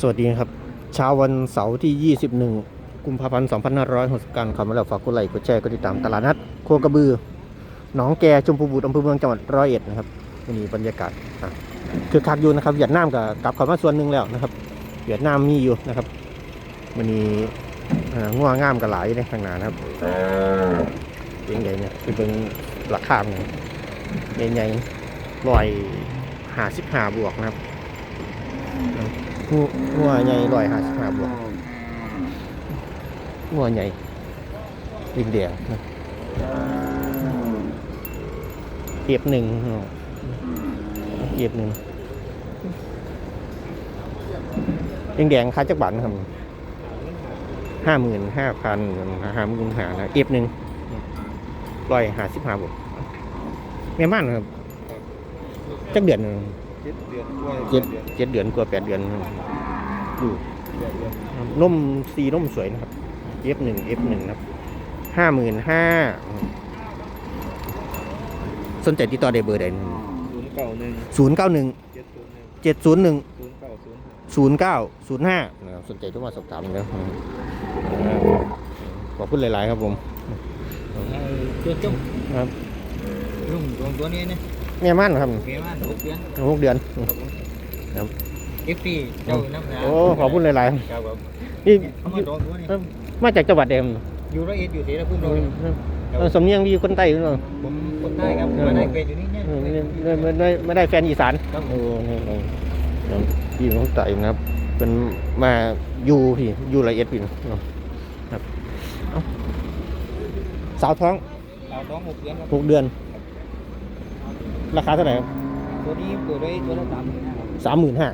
สวัสดีครับเช้าวันเสาร์ที่ 21 กุมภาพันธ์ 2560การเข้ามาแล้วฝากกดไลค์กดแชร์กดติดตามตลาดนัดโคกระบือหนองแกชมพูบุตรอำเภอเมืองจังหวัดร้อยเอ็ดนะครับวันนี้บรรยากาศคือคักอยู่นะครับเวียดนามกับกลับเข้ามาส่วนหนึ่งแล้วนะครับเวียดนามมีอยู่นะครับวันนี้อง่วงง่ามกับหลายในข้างหน้านะครับเองใหญ่เนี่ยคือเป็นราคาเนี่ใหญ่ๆลอยหาสิบหาบวกนะครับ งัวใหญ่ร้อยห้าสิบห้าบวกงัวใหญ่ดินแดงนะเก็บหนึ่งเก็บหนึ่งแดงแดงค่าจักบัตรครับห้าหมื่นห้าพันห้าหมื่นหานะเก็บหนึ่งร้อยหาสิบห้าบวกแม่ม่านครับ จักเดือนหนึ่ง เจ็ดเดือนกว่าเจ็ดเจ็ดเดือนกว่าแปดเดือนดูแปดเดือนนมสีนมสวยนะครับ F หนึ่ง F หนึ่งนะครับห้าหมื่นห้าสนใจติดต่อได้เบอร์ใดศูนย์เก้าหนึ่งศูนย์เก้าหนึ่งเจ็ดศูนย์หนึ่งเจ็ดศูนย์หนึ่งศูนย์เก้าศูนย์ศูนย์เก้าศูนย์ห้านะครับสนใจทุกมาสอบถามเลยขอบคุณหลาย ๆ ครับผมตัวจุ๊บครับลุงตัวตัวนี้เนี่ย แม่ม่านครับเฟียมันหกเดือนหกเดือน ครับผมครับ เอฟซีเจ้าน้ำหนาโอ้ขอบคุณหลายครับผมๆนี่เอามาตัวตัวนี้มาจากจังหวัดเดมอยู่ร้อยเอ็ดอยู่ศรีละพุ่มเราสำเนียงดีคนใต้หรือเปล่าผมคนใต้ครับมาได้เป็นอยู่นี่เนี่ยเออไม่ไม่ไม่ไม่ได้แฟนอีสานครับโอ้นี่นี่ครับพี่น้องไต่นะครับ เป็นมาอยู่พี่อยู่ละเอียดพี่นะครับเอ้าสาวท้องเราท้องหกเดือนครับหกเดือน ราคาเท่าไหร่ครับตัวนี้เปิดไว้ตัวละสามหมื่นครับสามหมื่นห้า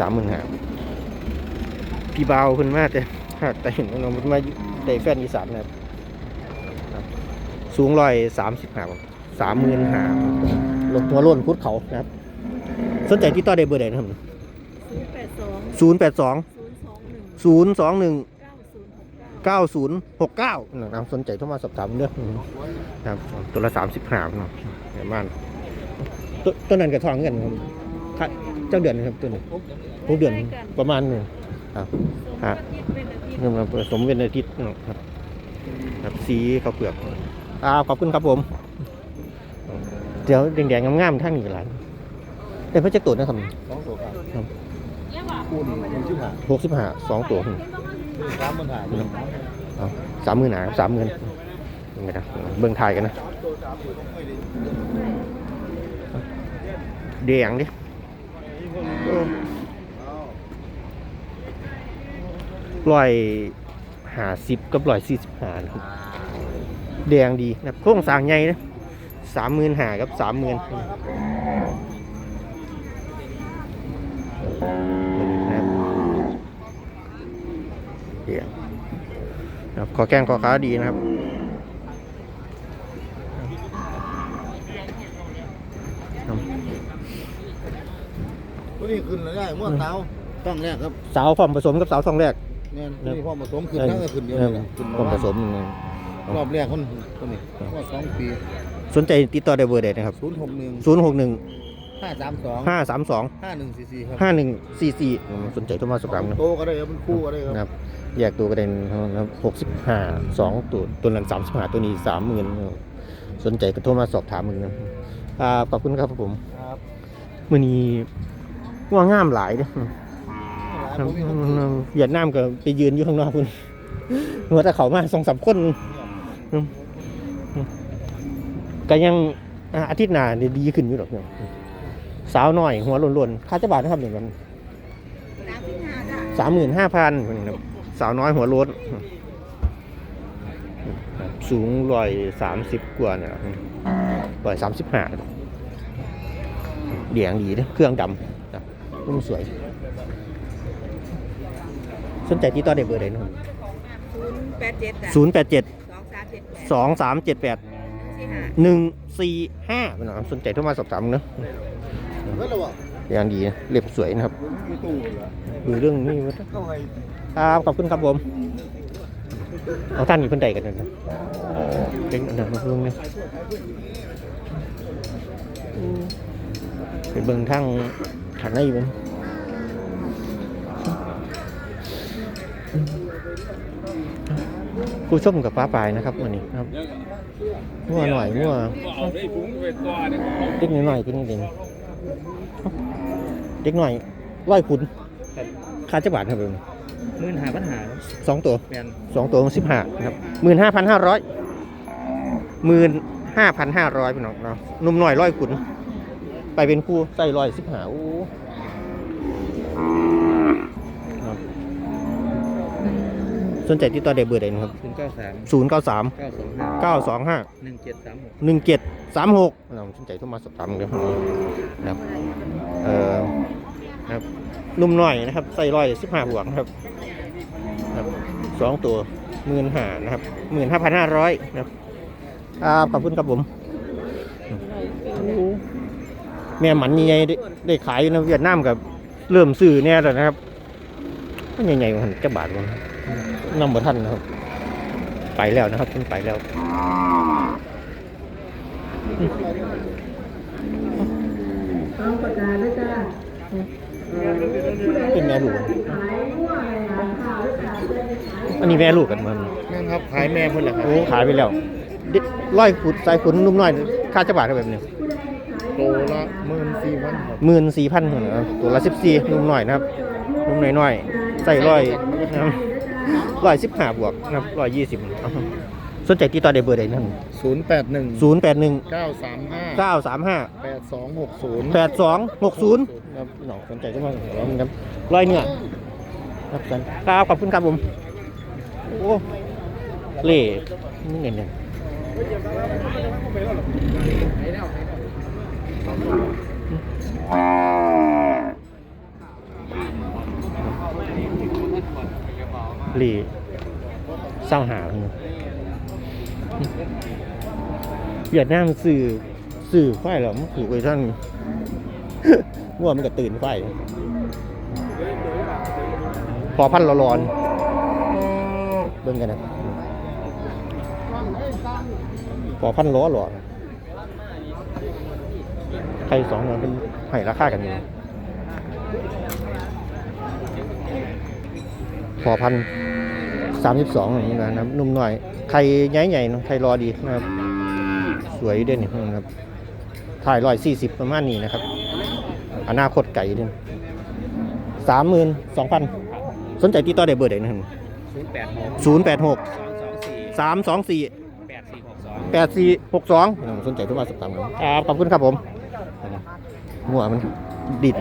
สามหมื่นห้าพี่เบาเพิ่นมาแต่แต่เห็นน้องมันมาได้แฟนอีสานนะครับครับสูงร้อยสามสิบห้าสามหมื่นห้าหัวโล้นคุดเขานะครับ สนใจที่ต่อได้เบอร์ใดนะครับศูนย์แปดสองศูนย์แปดสองศูนย์สองหนึ่ง ศูนย์สองหนึ่งเก้าศูนย์หกเก้าเก้าศูนย์หกเก้านะครับสนใจโทรมาสอบถามเรื่องครับตัวละสามสิบห้าเนาะเห็นบ้านตัวตัวนั้นกระทองเงินครับถ้าเจ้าเดือนนะครับตัวนี้หกเดือนหกเดือนประมาณหนึงครับสองอาทิตย์เป็นอาทิตย์เริ่มมาผสมเป็นอาทิตย์เนาะครับ ครับสีข้าวเปลือกอ่าขอบคุณครับผม เดี๋ยวแดงๆงามๆท่านอีกหลายแต่พระเจ้าตัวนะครับสองตัวครับ ครับคู่นี้ผมชื่อหาหกสิบห้าสองตัวสามหมื่นหาเอาสามหมื่นหนาสามหมื่นไม่ได้เบิ่งถ่ายกันนะเดียงดิร้อยห้าสิบกับร้อยสี่สิบห้านะครับแดงดีนะโครงสร้างใหญ่นะสามหมื่นหากับสามหมื่น เดียงนะครับขอแกงขอขาดีนะครับตัวนี้ขึ้นแล้วได้เมื่อเท้าต้องแรกครับสาวผอมผสมกับสาวทองแรกเนี่ยตัวนี้พ่อผสมขึ้นทั้งก็ขึ้นเดียวเอเลอยขึ้นผอมผสมรอบแรกคนตัวนี้ว่าสองปี สนใจติดต่อได้เบอร์ใดนะครับศูนย์หกหนึ่งศูนย์หกหนึ่ง ห้าสามสองห้าสามสองห้าหนึ่งสี่สี่ครับห้าหนึ่งสี่สี่สนใจโทรมาสอบถามนะโตก็ได้ครับมันคู่ก็ได้ครับนะครับแยกตัวกระเด็นหกสิบห้าสองตัวตัวนั้นสามสิบห้าตัวนี้สามหมื่นสนใจก็โทรมาสอบถามมึงนะครับขอบคุณครับผมครับมื่อนี้ว่างามหลายเด้อหลายผมมีคนซื้อเวียดนามก็ไปยืนอยู่ข้างนอกคุณหัวแต่เขามาสองสามคนก็ยังอ่าอาทิตย์หน้าเนี่ยดีขึ้นอยู่หรอกเนี่ย สาวน้อยหัวโลนๆค่าจะบาทนะครับอย่างนั้นสามสิบห้าจ้ะสามหมื่นห้าพันสาวน้อยหัวโล้นสูงร้อยสามสิบกว่าเนี่ยร้อยสามสิบห้าเดียงดีนะเครื่องดำนะรุ่มสวย สนใจที่ต่อได้เบอร์ใดนะครับศูนย์แปดเจ็ดจ้ะศูนย์แปดเจ็ดสองสามเจ็ดแปดสองสามเจ็ดแปดสี่ห้าหนึ่งสี่ห้าเป็นนะครับสนใจโทรมาสอบถามเนอะเฮ้ยเรา อย่างดีนะเรียบสวยนะครับคือเรื่องนี้มั้ครับขอบคุณครับผมเอาท่านอยู่เพื่อนใดกันนะเป็นอันดับมาเพิ่งนี่ยเป็นเบิ่งทั้งฐานในมั้นครูส้มกับป้าปลายนะครับวันนี้ครับมั่วหน่อยมั่วนิดหน่อยกนิดเดีย เด็กหน่อยร้อยคุณค่าจะบาทครับผมหมื่นหาปัญหาสองตัวแมนสองตัวสิบห้านะครับหมื่นห้าพันห้าร้อยหมื่นห้าพันห้าร้อยพี่น้องเนาะหนุ่มหน่อยร้อยขุน ไปเป็นคู่ใส่ร้อยสิบห้าโอ้ครับ สนใจที่ต่อเดเบอร์ใดนะครับศูนย์เก้าสามศูนย์เก้าสามเก้าสองห้าเก้าสองห้าหนึ่งเจ็ดสามหกหนึ่งเจ็ดสามหกเราสนใจโทรมาสอบถามกันนะครับเอ่อนะครับหนุ่มหน่อยนะครับใส่ร้อยสิบห้าบวกนะครับครับสองตัวหมื่นห้านะครับหมื่นห้าพันห้าร้อยนะครับครับขอบคุณครับผมโอ้แม่หมันใหญ่ๆได้ได้ขายอยู่นะเวียดนามกับเริ่มซื้อเนี่ยแล้วนะครับ ใหญ่ๆมันจะบาทมันนำบ่ทันนะครับ ไปแล้วนะครับขึ้นไปแล้วเป็นแม่ลูกอะอันนี้แม่ลูกกันมันนั่นครับขายแม่เพิ่นแหละครับโอ้ขายไปแล้วเด็กร้อยขุดสายขุนนุ่มน้อยค่าจะบาทเท่าแบบนี้โตละหมื่นสี่พันครับหมื่นสี่พันนะครับตัวละสิบสี่นุ่มหน่อยนะครับนุ่มน้อยๆใส่ร้อยนะครับร้อยสิบห้าบวกนะครับร้อยยี่สิบสนใจติดต่อได้เบอร์ใดนั่นศูนย์แปดหนึ่งศูนย์แปดหนึ่งเก้าสามห้าเก้าสามห้าแปดสองหกศูนย์แปดสองหกศูนย์ครับน้องสนใจก็มาเหรอครับร้อยเนื้อครับกันครับขอบคุณครับผมโอ้เล่นี่เงินเนี่ยเล่เศร้าหาเลยเวียดนามสื่อสื่อควายเหรอมันขู่ไปท่านว่ามันก็ตื่นควายพอพันละร้อนเบิ่งกันนะพอพันล้อหรอใครสองมันเป็นให้ราคากันอยู่พอพัน สามสิบสองอย่างนี้นะครับนุ่มหน่อยใครใหญ่ๆเนาะใครรอดีนะครับ สวยเด่นนะครับถ่ายร้อยสี่สิบประมาณนี้นะครับ อนาคตไก่เด่นสามหมื่นสองพันสนใจติดต่อได้เบอร์ใดนะครับศูนย์แปดหกศูนย์แปดหกสามสองสี่แปดสี่หกสองแปดสี่หกสองสนใจโทุกมาสอบถามกันครับขอบคุณครับผมหัวมันดิด